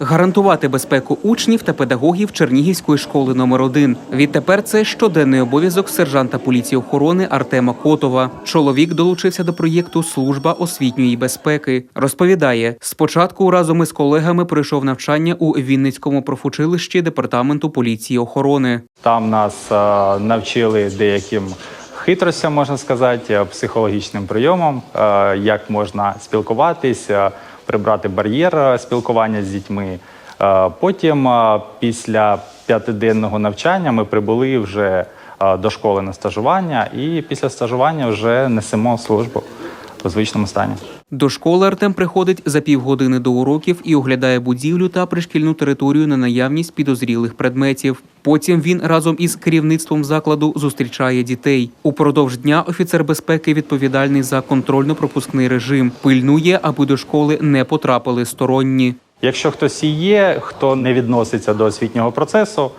гарантувати безпеку учнів та педагогів Чернігівської школи номер 1 Відтепер це щоденний обов'язок сержанта поліції охорони Артема Котова. Чоловік долучився до проєкту Служба освітньої безпеки. Розповідає, спочатку разом із колегами пройшов навчання у Вінницькому профучилищі департаменту поліції охорони. Там нас е, навчили деяким хитростям, можна сказати, е, психологічним прийомам, е, як можна спілкуватися, прибрати бар'єр е, спілкування з дітьми. Е, Потім, е, після п'ятиденного навчання, ми прибули вже до школи на стажування, і після стажування вже несемо службу у звичному стані. До школи Артем приходить за півгодини до уроків і оглядає будівлю та пришкільну територію на наявність підозрілих предметів. Потім він разом із керівництвом закладу зустрічає дітей. Упродовж дня офіцер безпеки відповідальний за контрольно-пропускний режим. Пильнує, аби до школи не потрапили сторонні. Якщо хтось і є, хто не відноситься до освітнього процесу,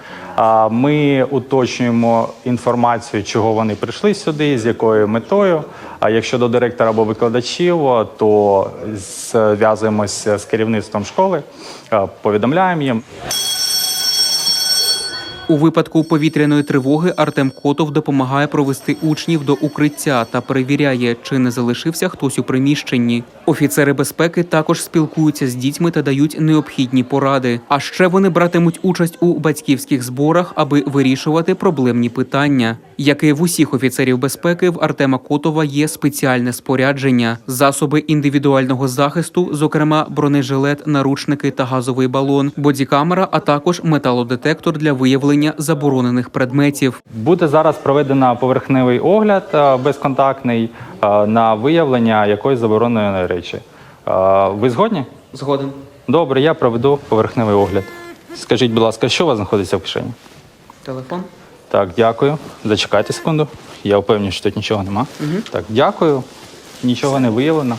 ми уточнюємо інформацію, чого вони прийшли сюди, з якою метою. А якщо до директора або викладачів, то зв'язуємося з керівництвом школи, повідомляємо їм. У випадку повітряної тривоги Артем Котов допомагає провести учнів до укриття та перевіряє, чи не залишився хтось у приміщенні. Офіцери безпеки також спілкуються з дітьми та дають необхідні поради. А ще вони братимуть участь у батьківських зборах, аби вирішувати проблемні питання. Як і в усіх офіцерів безпеки, в Артема Котова є спеціальне спорядження, засоби індивідуального захисту, зокрема бронежилет, наручники та газовий балон, бодікамера, а також металодетектор для виявлення заборонених предметів. Буде зараз проведено поверхневий огляд безконтактний на виявлення якоїсь забороненої речі. Ви згодні? Згоден. Добре, я проведу поверхневий огляд. Скажіть, будь ласка, що у вас знаходиться в кишені? Телефон. Так, дякую. Зачекайте секунду. Я впевнений, що тут нічого нема. Так, дякую. Нічого не виявлено.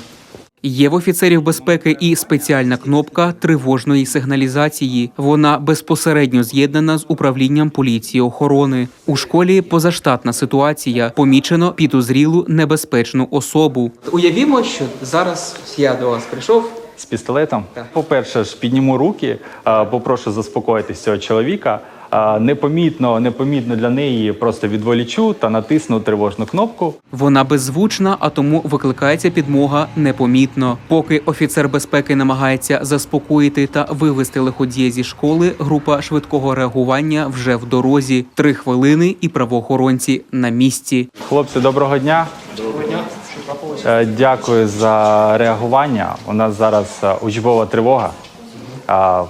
Є в офіцерів безпеки і спеціальна кнопка тривожної сигналізації. Вона безпосередньо з'єднана з управлінням поліції охорони. У школі позаштатна ситуація. Помічено підозрілу небезпечну особу. Уявімо, що зараз я до вас прийшов. З пістолетом. По-перше, ж підніму руки, попрошу заспокоїтись цього чоловіка. Непомітно, непомітно для неї просто відволічу та натисну тривожну кнопку. Вона беззвучна, а тому викликається підмога непомітно. Поки офіцер безпеки намагається заспокоїти та вивести лиходія зі школи, група швидкого реагування вже в дорозі. Три хвилини і правоохоронці на місці. Хлопці, доброго дня. Доброго дня. Дякую за реагування. У нас зараз е, учбова тривога. А,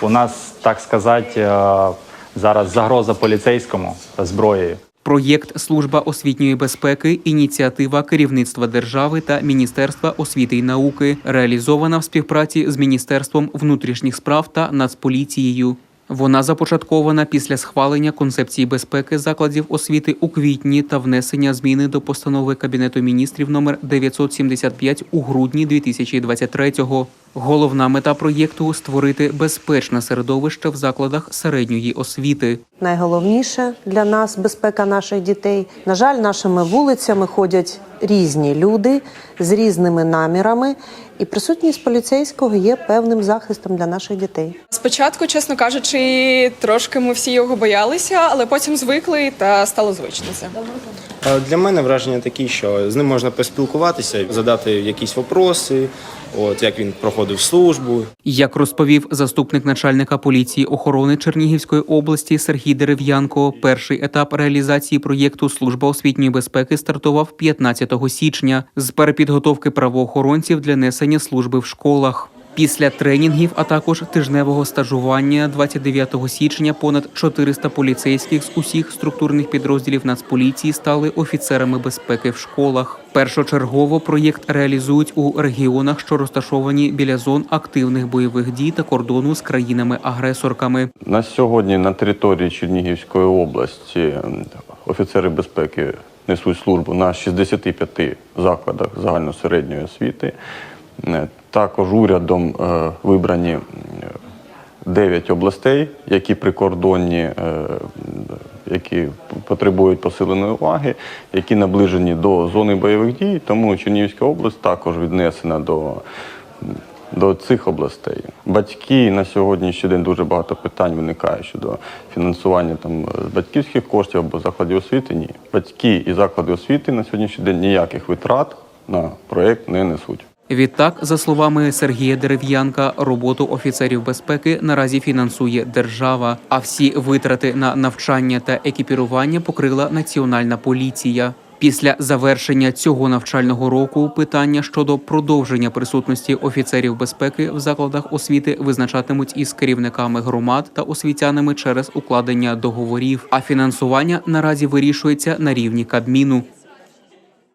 У нас, так сказати, е, зараз загроза поліцейському зброєю. Проєкт Служба освітньої безпеки ініціатива керівництва держави та Міністерства освіти й науки, реалізована в співпраці з Міністерством внутрішніх справ та Нацполіцією. Вона започаткована після схвалення концепції безпеки закладів освіти у квітні та внесення зміни до постанови Кабінету міністрів номер 975 у грудні 2023-го. Головна мета проєкту створити безпечне середовище в закладах середньої освіти. Найголовніше для нас безпека наших дітей. На жаль, нашими вулицями ходять різні люди з різними намірами, і присутність поліцейського є певним захистом для наших дітей. Спочатку, чесно кажучи, трошки ми всі його боялися, але потім звикли та стало звично це. Для мене враження такі, що з ним можна поспілкуватися, задати якісь вопроси, от як він проходив службу, Як розповів заступник начальника поліції охорони Чернігівської області Сергій Дерев'янко, перший етап реалізації проєкту Служба освітньої безпеки стартував 15 січня з перепідготовки правоохоронців для несення служби в школах. Після тренінгів, а також тижневого стажування 29 січня понад 400 поліцейських з усіх структурних підрозділів Нацполіції стали офіцерами безпеки в школах. Першочергово проєкт реалізують у регіонах, що розташовані біля зон активних бойових дій та кордону з країнами-агресорками. На сьогодні на території Чернігівської області офіцери безпеки несуть службу на 65 закладах загальносередньої освіти. Е, Також урядом е, вибрані м, 9 областей, які прикордонні, е, які потребують посиленої уваги, які наближені до зони бойових дій. Тому Чернігівська область також віднесена до до цих областей. Батьки на сьогоднішній день дуже багато питань виникає щодо фінансування там батьківських коштів або закладів освіти. Ні, батьки і заклади освіти на сьогоднішній день ніяких витрат на проект не несуть. Відтак, за словами Сергія Дерев'янка, роботу офіцерів безпеки наразі фінансує держава, а всі витрати на навчання та екіпірування покрила національна поліція. Після завершення цього навчального року питання щодо продовження присутності офіцерів безпеки в закладах освіти визначатимуть із керівниками громад та освітянами через укладення договорів. А фінансування наразі вирішується на рівні Кабміну.